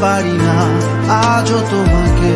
পারি না আজও তোমাকে